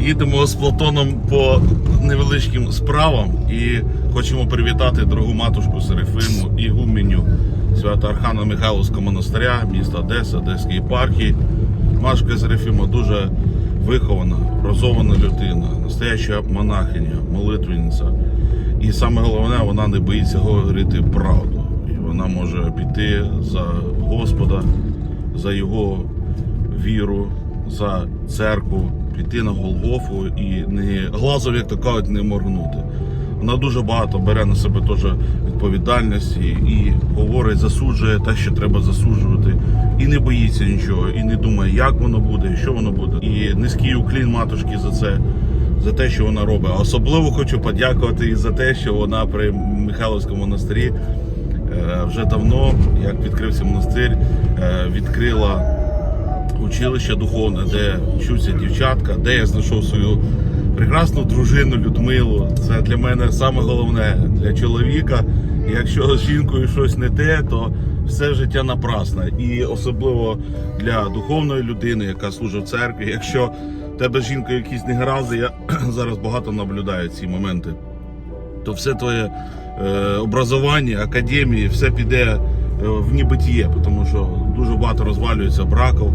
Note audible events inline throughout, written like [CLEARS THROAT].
Їдемо з Платоном по невеличким справам і хочемо привітати дорогу матушку Серафиму і гуменю свято Архана Михайловського монастиря, міста Одеса, Одеської єпархії. Машка Серафима дуже вихована, образована людина, настояща монахиня, молитвенниця. І саме головне, вона не боїться говорити правду. І вона може піти за Господа, за його віру, за церкву, піти на Голгофу і не глазом, як то кажуть, не моргнути. Вона дуже багато бере на себе теж відповідальності і говорить, засуджує те, що треба засуджувати, і не боїться нічого, і не думає, як воно буде, і що воно буде. І низький уклін матушки за це, за те, що вона робить. Особливо хочу подякувати і за те, що вона при Михайловському монастирі е, вже давно, як відкрився монастир, е, відкрила училище духовне, де вчуться дівчатка, де я знайшов свою прекрасну дружину Людмилу. Це для мене саме головне для чоловіка. Якщо з жінкою щось не те, то все життя напрасне. І особливо для духовної людини, яка служить в церкві. Якщо в тебе з жінкою якісь негаразди, я [CLEARS THROAT] зараз багато наблюдаю ці моменти то все твоє е, образування, академії, все піде е, в небитіє, тому що дуже багато розвалюється браків.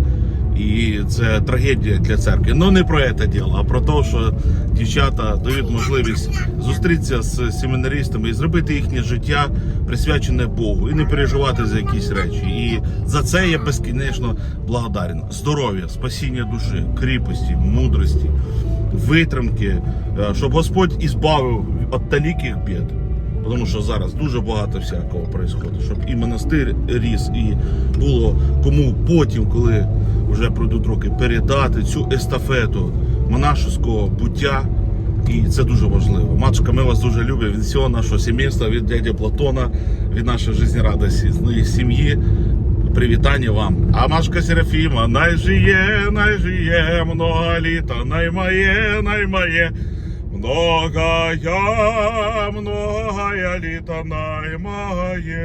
І це трагедія для церкви. Ну не про це діло, а про те, що дівчата дають можливість зустрітися з семінаристами і зробити їхнє життя присвячене Богу і не переживати за якісь речі. І за це я безкінечно благодарен. Здоров'я, спасіння душі, кріпості, мудрості, витримки, е, щоб Господь ізбавив від таліких бід. Тому що зараз дуже багато всякого відбувається, щоб і монастир ріс, і було кому потім, коли вже пройдуть роки, передати цю естафету монашеського буття. І це дуже важливо. Матушка, ми вас дуже любимо від всього нашого сімейства, від дяді Платона, від нашої життєрадості, сім'ї. Привітання вам. А Машка Серафіма, найжиє, найжиє, много літа, наймає, наймає. Многая, многая літа наймає.